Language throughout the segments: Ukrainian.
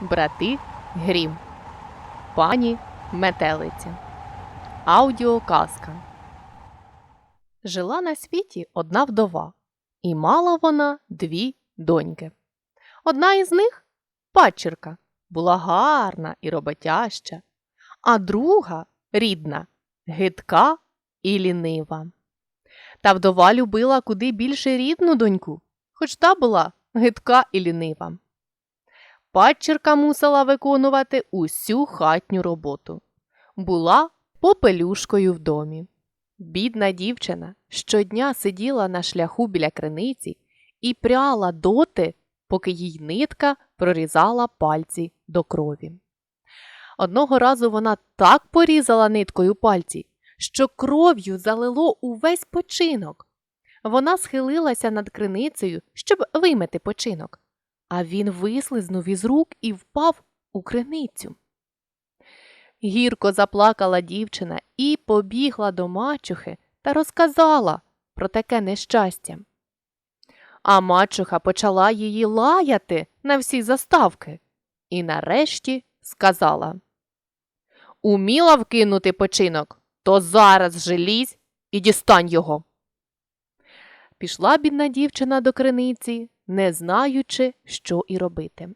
Брати Грім. Пані Метелиця. Аудіоказка. Жила на світі одна вдова, і мала вона дві доньки. Одна із них падчірка, була гарна і роботяща, а друга рідна, гидка і лінива. Та вдова любила куди більше рідну доньку, хоч та була гидка і лінива. Падчірка мусила виконувати усю хатню роботу. Була попелюшкою в домі. Бідна дівчина щодня сиділа на шляху біля криниці і пряла доти, поки їй нитка прорізала пальці до крові. Одного разу вона так порізала ниткою пальці, що кров'ю залило увесь починок. Вона схилилася над криницею, щоб вимити починок, а він вислизнув із рук і впав у криницю. Гірко заплакала дівчина і побігла до мачухи та розказала про таке нещастя. А мачуха почала її лаяти на всі заставки і нарешті сказала Уміла вкинути починок, то зараз же лізь і дістань його. Пішла бідна дівчина до криниці, не знаючи, що і робити.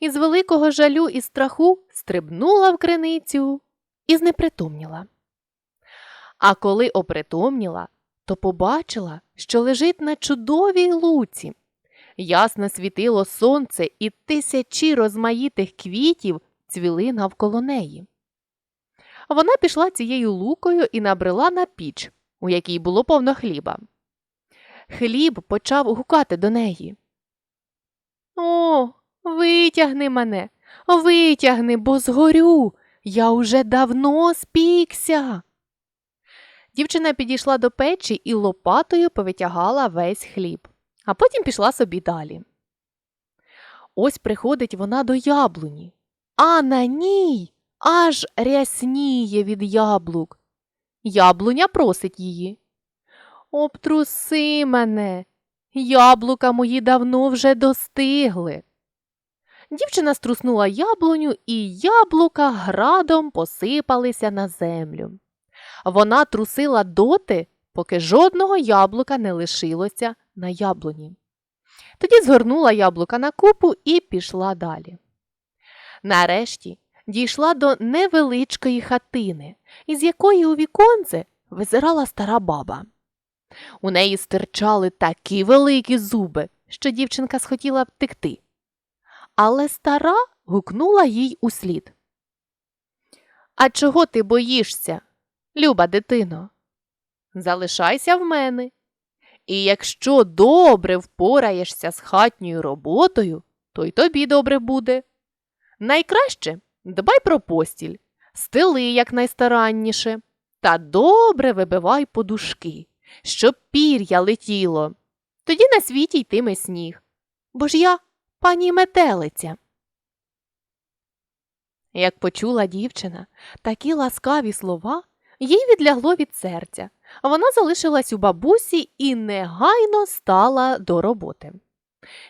Із великого жалю і страху стрибнула в криницю і знепритомніла. А коли опритомніла, то побачила, що лежить на чудовій луці. Ясно світило сонце, і тисячі розмаїтих квітів цвіли навколо неї. Вона пішла цією лукою і набрела на піч, у якій було повно хліба. Хліб почав гукати до неї. О, витягни мене, витягни, бо згорю. Я уже давно спікся. Дівчина підійшла до печі і лопатою повитягала весь хліб, а потім пішла собі далі. Ось приходить вона до яблуні, а на ній аж рясніє від яблук. Яблуня просить її. Обтруси мене. Яблука мої давно вже достигли. Дівчина струснула яблуню, і яблука градом посипалися на землю. Вона трусила доти, поки жодного яблука не лишилося на яблуні. Тоді згорнула яблука на купу і пішла далі. Нарешті дійшла до невеличкої хатини, із якої у віконце визирала стара баба. У неї стирчали такі великі зуби, що дівчинка схотіла втекти. Але стара гукнула їй услід. А чого ти боїшся, люба дитино? Залишайся в мене. І якщо добре впораєшся з хатньою роботою, то й тобі добре буде. Найкраще дбай про постіль, стели якнайстаранніше, та добре вибивай подушки щоб пір'я летіло. Тоді на світі йтиме сніг. Бо ж я пані метелиця. Як почула дівчина такі ласкаві слова, їй відлягло від серця. Вона залишилась у бабусі і негайно стала до роботи.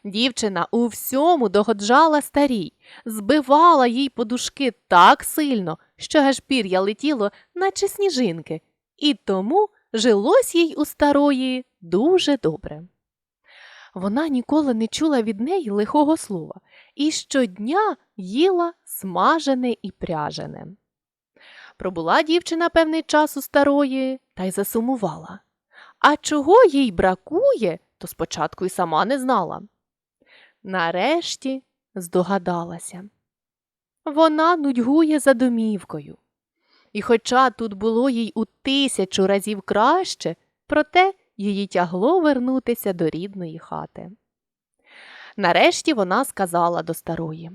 Дівчина у всьому догоджала старій, збивала їй подушки так сильно, що аж пір'я летіло, наче сніжинки, і тому жилось їй у старої дуже добре. Вона ніколи не чула від неї лихого слова і щодня їла смажене і пряжене. Пробула дівчина певний час у старої та й засумувала. А чого їй бракує, то спочатку й сама не знала. Нарешті здогадалася. Вона нудьгує за домівкою. І хоча тут було їй у тисячу разів краще, проте її тягло вернутися до рідної хати. Нарешті вона сказала до старої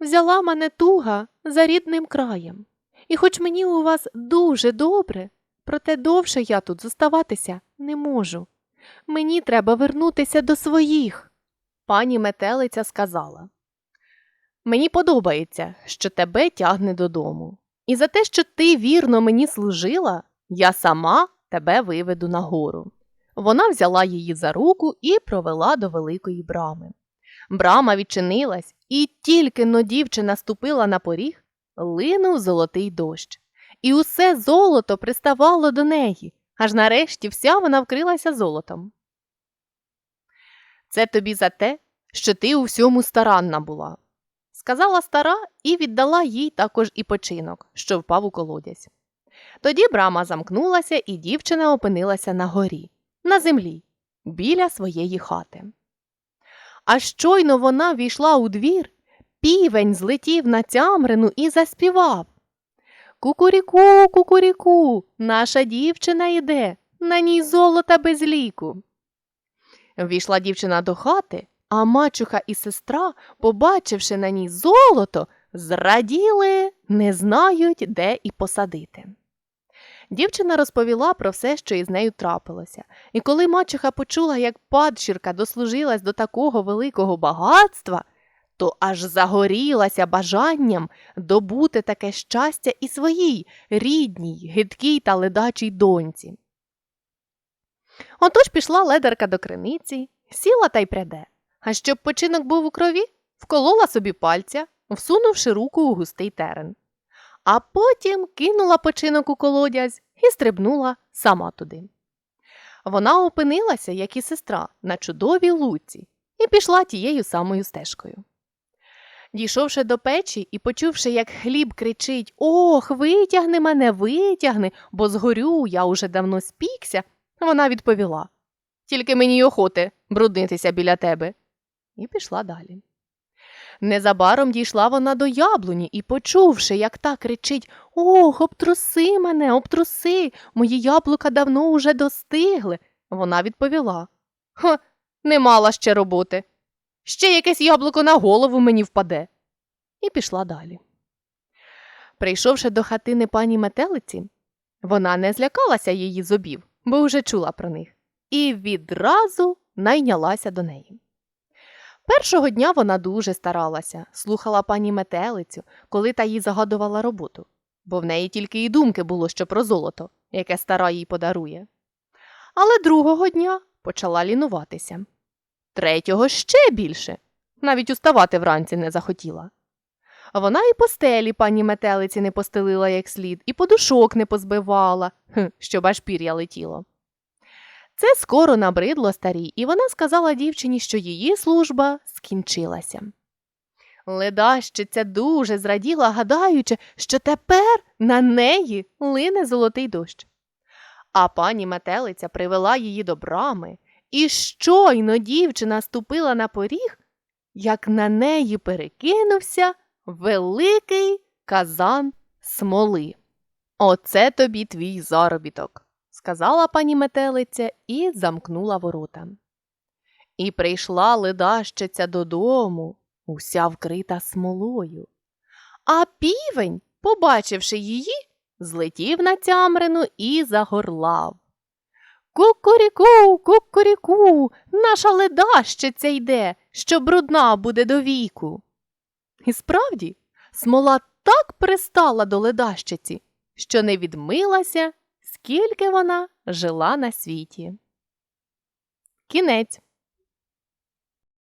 Взяла мене туга за рідним краєм, і хоч мені у вас дуже добре, проте довше я тут зоставатися не можу. Мені треба вернутися до своїх. Пані метелиця сказала Мені подобається, що тебе тягне додому. І за те, що ти вірно мені служила, я сама тебе виведу нагору. Вона взяла її за руку і провела до великої брами. Брама відчинилась, І тільки но дівчина ступила на поріг, линув золотий дощ. І усе золото приставало до неї, аж нарешті вся вона вкрилася золотом. Це тобі за те, що ти у всьому старанна була, сказала стара і віддала їй також і починок, що впав у колодязь. Тоді брама замкнулася, і дівчина опинилася на горі, на землі, біля своєї хати. А щойно вона війшла у двір, півень злетів на тямрину і заспівав. Кукуріку, кукуріку, наша дівчина йде, на ній золота без ліку. Ввійшла дівчина до хати, а мачуха і сестра, побачивши на ній золото, зраділи, не знають, де і посадити. Дівчина розповіла про все, що із нею трапилося, і коли мачуха почула, як падчірка дослужилась до такого великого багатства, то аж загорілася бажанням добути таке щастя і своїй рідній, гидкій та ледачій доньці. Отож пішла ледарка до криниці, сіла та й пряде, а щоб починок був у крові, вколола собі пальця, всунувши руку у густий терен. А потім кинула починок у колодязь і стрибнула сама туди. Вона опинилася, як і сестра, на чудовій луці і пішла тією самою стежкою. Дійшовши до печі і почувши, як хліб кричить Ох, витягни мене, витягни, бо згорю, я уже давно спікся, вона відповіла Тільки мені й охоти бруднитися біля тебе. І пішла далі. Незабаром дійшла вона до яблуні і, почувши, як та кричить Ох, обтруси мене, обтруси, мої яблука давно уже достигли. Вона відповіла Ха, не мала ще роботи. Ще якесь яблуко на голову мені впаде. І пішла далі. Прийшовши до хатини пані метелиці, вона не злякалася її зубів, бо вже чула про них, і відразу найнялася до неї. Першого дня вона дуже старалася, слухала пані метелицю, коли та їй загадувала роботу, бо в неї тільки й думки було, що про золото, яке стара їй подарує. Але другого дня почала лінуватися. Третього ще більше, навіть уставати вранці не захотіла. Вона і постелі пані метелиці не постелила як слід, і подушок не позбивала, щоб аж пір'я летіло. Це скоро набридло старій, і вона сказала дівчині, що її служба скінчилася. Ледащиця дуже зраділа, гадаючи, що тепер на неї лине золотий дощ. А пані метелиця привела її до брами, і щойно дівчина ступила на поріг, як на неї перекинувся великий казан смоли. Оце тобі твій заробіток сказала пані метелиця і замкнула ворота. І прийшла ледащиця додому, уся вкрита смолою. А півень, побачивши її, злетів на тямрину і загорлав. Кукуріку, кукуріку, наша ледащиця йде, що брудна буде до віку. І справді, смола так пристала до ледащиці, що не відмилася скільки вона жила на світі. Кінець.